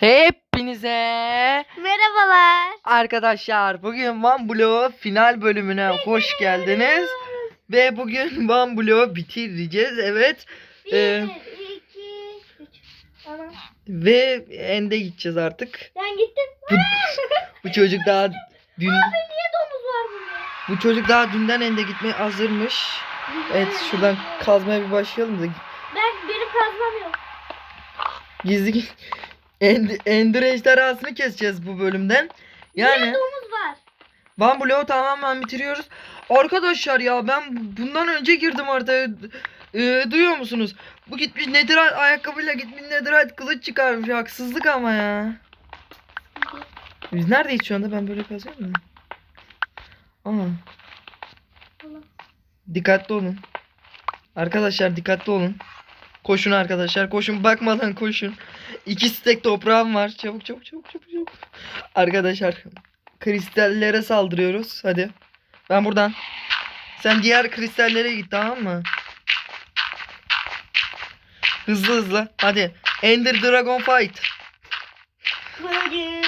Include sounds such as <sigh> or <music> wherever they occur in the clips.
Hepinize Merhabalar. arkadaşlar bugün One Blow final bölümüne hoş geldiniz. Ve bugün One Blow bitireceğiz evet. Bir, Ee, iki, üç. Ana. Ve ende gideceğiz artık. Ben gittim. Bu, bu çocuk daha dün Abi niye domuz var burada? bu çocuk daha dünden ende gitmeye hazırmış. Evet şuradan kazmaya bir başlayalım da Ben benim kazmam yok. gizli end, ender ejderhasını keseceğiz bu bölümden. Yani domuz var? One Block'u tamamen bitiriyoruz. Arkadaşlar ya ben bundan önce girdim haritaya. Ee, duyuyor musunuz? Bu gitmiş Netherite ayakkabıyla gitmiş Netherite kılıç çıkarmış. Haksızlık ama ya. Biz neredeyiz şu anda? Ben böyle kazıyorum mu? Aa. Dikkatli olun. Arkadaşlar dikkatli olun. Koşun arkadaşlar. Koşun bakmadan koşun. İki stek toprağım var. Çabuk çabuk çabuk çabuk çabuk. Arkadaşlar kristallere saldırıyoruz. Hadi. Ben buradan. Sen diğer kristallere git tamam mı? Hızlı hızlı. Hadi. Ender Dragon Fight. Bugün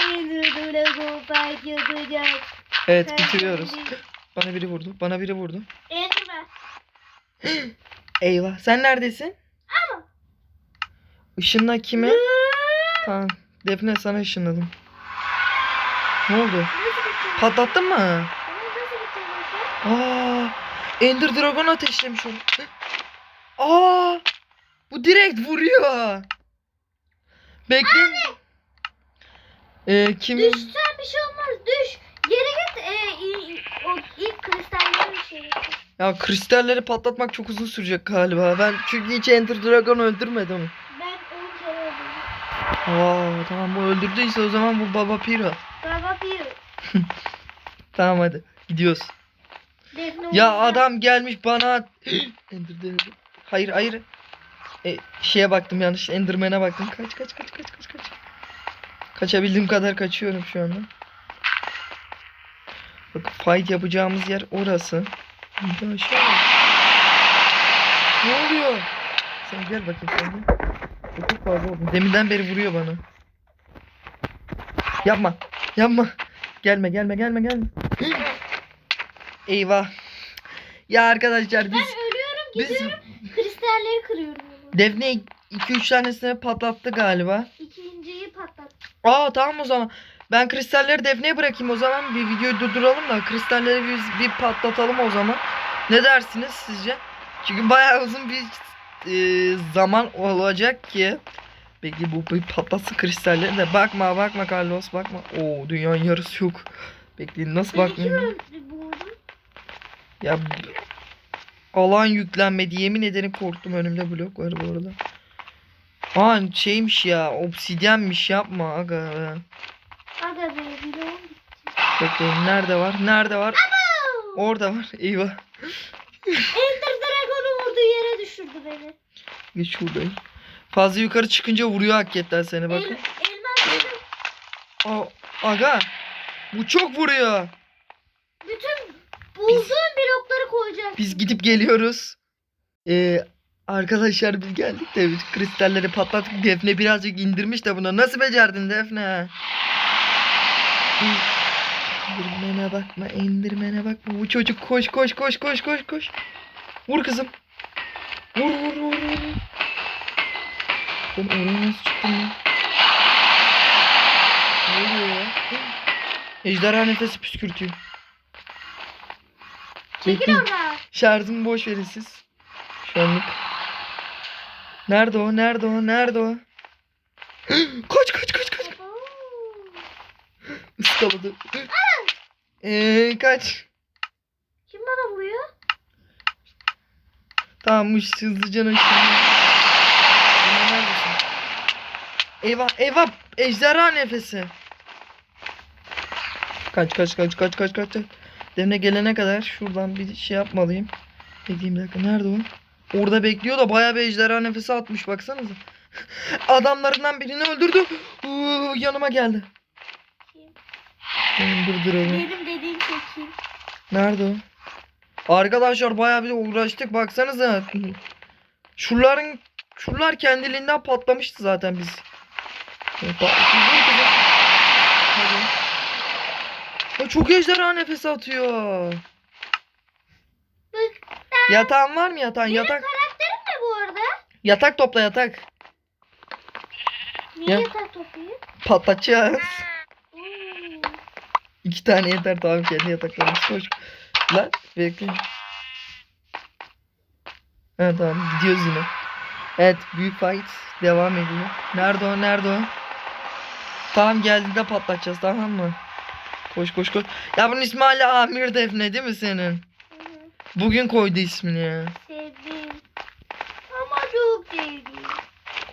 Ender Dragon Fight yapacağız. Evet bitiriyoruz. Bana biri vurdu. Bana biri vurdu. Enderman. <gasps> Eyvah. Sen neredesin? Ama. Işınla kime? <laughs> Tamam. Defne sana ışınladım. Ne oldu? Patlattın mı? Aa, Ender Dragon ateşlemiş onu. Aa, bu direkt vuruyor. Bekle. Ee, kim? Düşsen bir şey olmaz. Düş. Geri git. Ee, o ilk kristalleri şey. Ya kristalleri patlatmak çok uzun sürecek galiba. Ben çünkü hiç Ender Dragon öldürmedim. Aa, tamam bu öldürdüyse o zaman bu Baba Piro. Baba bir. <laughs> Tamam hadi gidiyoruz. Ya adam gelmiş bana. <gasps> Hayır hayır. E, şeye baktım yanlış. Enderman'e baktım. Kaç kaç kaç kaç kaç kaç. Kaçabildiğim kadar kaçıyorum şu anda. Bak fight yapacağımız yer orası. Bir de aşağı. Ne oluyor? Sen gel bakayım sen de. Çok fazla oldu. Deminden beri vuruyor bana. Yapma. Yapma. Gelme gelme gelme gelme. Eyvah. Ya arkadaşlar Ben biz ölüyorum biz gidiyorum. Kristalleri kırıyorum. onu. Defne 2-3 tanesini patlattı galiba. İkinciyi patlat. Aa tamam o zaman. Ben kristalleri Defne'ye bırakayım o zaman. Bir videoyu durduralım da kristalleri biz bir patlatalım o zaman. Ne dersiniz sizce? Çünkü bayağı uzun bir e, zaman olacak ki. Bekle bu bir patlasın kristalleri de. Bakma bakma Carlos bakma. Oo dünyanın yarısı yok. Bekleyin nasıl vurdu? Ya alan yüklenmedi. Yemin ederim korktum. Önümde blok var bu arada. Aa şeymiş ya. Obsidyenmiş yapma aga. Aga be. Bekleyin nerede var? Nerede var? Orada var. Eyvah. Ender Dragon'u vurdu yere düşürdü beni. Geç şuradayım. Fazla yukarı çıkınca vuruyor hakikaten seni El, bakın. elmas dedim. Aa, aga. Bu çok vuruyor. Bütün bulduğum blokları koyacak. Biz gidip geliyoruz. Ee, arkadaşlar biz geldik de biz kristalleri patlattık. Defne birazcık indirmiş de buna. Nasıl becerdin Defne? İndirmene bakma, indirmene bakma. Bu çocuk koş koş koş koş koş koş. Vur kızım. Vur vur vur vur. Ben oraya nasıl çıktım ya? Ne oluyor ya? Ejderha nefesi püskürtüyor. Çekil Bekleyin. oradan. Şarjımı boş verin siz. Şu anlık. Nerede o? Nerede o? Nerede o? <gasps> kaç kaç kaç kaç. Oo. Iskaladı. Eee kaç. Kim bana vuruyor? Tamammış hızlıca aşağı. Neredesin? Eyvah eyvah ejderha nefesi. Kaç kaç kaç kaç kaç kaç. kaç. Demine gelene kadar şuradan bir şey yapmalıyım. Bir dakika nerede o? Orada bekliyor da bayağı bir ejderha nefesi atmış baksanıza. <laughs> Adamlarından birini öldürdü. Uuu, yanıma geldi. Kim? Benim durduralım. Benim dediğim şey kim? Nerede o? Arkadaşlar bayağı bir uğraştık baksanıza. Şuraların şuralar kendiliğinden patlamıştı zaten biz. O çok ejderha nefes atıyor. Yatağın var mı yatağın? Benim Yatak. karakterim ne bu arada? Yatak topla yatak. Niye Ya. yatak toplayayım? Patlatacağız. İki tane yeter tamam kendi yataklarımız koş. Lan bekle. Ha tamam gidiyoruz yine. Evet büyük fight devam ediyor. Nerede o nerede o? Tamam geldiğinde patlatacağız tamam mı? Koş koş koş. Ya bunun ismi hala Amir Defne değil mi senin? Hı hı. Bugün koydu ismini ya. Sevdim. Ama çok sevdim.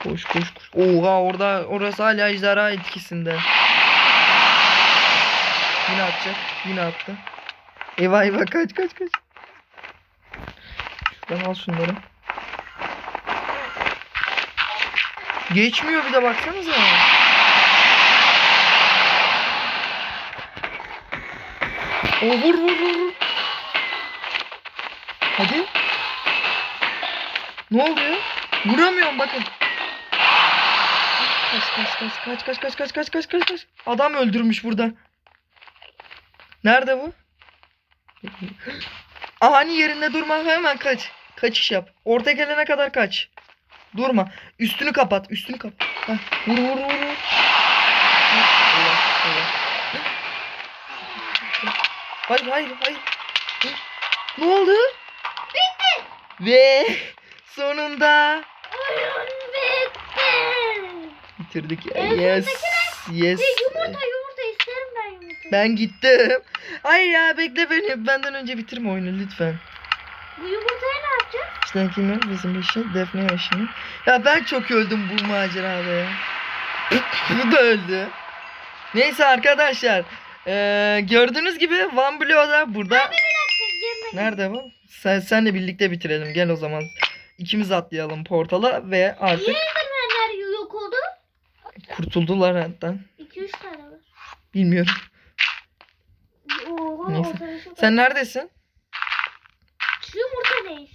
Koş koş koş. Oha orada orası hala ejderha etkisinde. Yine atacak. Yine attı. Eyvah eyvah kaç kaç kaç. Şuradan al şunları. Geçmiyor bir de baksanıza. O vur vur vur vur. Hadi. Ne oluyor? Vuramıyorum bakın. Kaç kaç kaç kaç kaç kaç kaç kaç kaç kaç kaç. Adam öldürmüş burada. Nerede bu? Ani yerinde durma hemen kaç. Kaçış yap. Orta gelene kadar kaç. Durma. Üstünü kapat. Üstünü kapat. Heh, Vur vur vur vur. Hayır hayır hayır. Ne oldu? Bitti. Ve sonunda Oyun bitti. bitirdik. Yes. Yes. Ve yumurta ben gittim. Hayır ya bekle beni. Benden önce bitirme oyunu lütfen. Bu yumurtayı ne yapacağız? İşte kim yok bizim işi? Defne yaşını. Ya ben çok öldüm bu macerada ya. <coughs> bu da öldü. Neyse arkadaşlar. eee, gördüğünüz gibi Van Blue da burada. Nerede bu? Sen senle birlikte bitirelim. Gel o zaman. İkimiz atlayalım portala ve artık Niye yok oldu? kurtuldular hatta. 2-3 tane var. Bilmiyorum. Oha Neyse. ortada çok Sen neredesin? Şu yumurta yarıyor?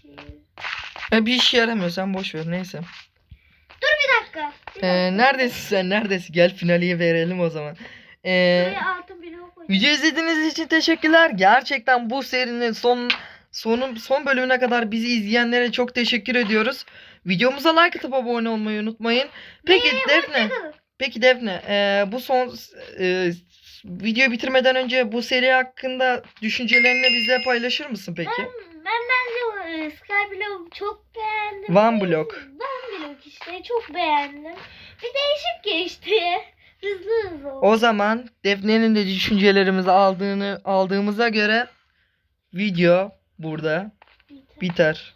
Ha, bir işe yaramıyor. Sen boş ver. Neyse. Dur bir dakika. Bir Ee, dakika. neredesin sen? Neredesin? Gel finaliye verelim o zaman. Ee, Buraya altın bloğu koy. video izlediğiniz için teşekkürler. Gerçekten bu serinin son sonun son bölümüne kadar bizi izleyenlere çok teşekkür ediyoruz. Videomuza like atıp abone olmayı unutmayın. Peki Ve Defne, peki Defne, ee, bu son ee, videoyu bitirmeden önce bu seri hakkında düşüncelerini bizle paylaşır mısın peki? Ben, ben bence e, Sky Block çok beğendim. Van Block. Van Block işte çok beğendim. Bir değişik geçti. <laughs> Hızlı hızlı oldu. O zaman Defne'nin de düşüncelerimizi aldığını aldığımıza göre video burada Bitti. biter.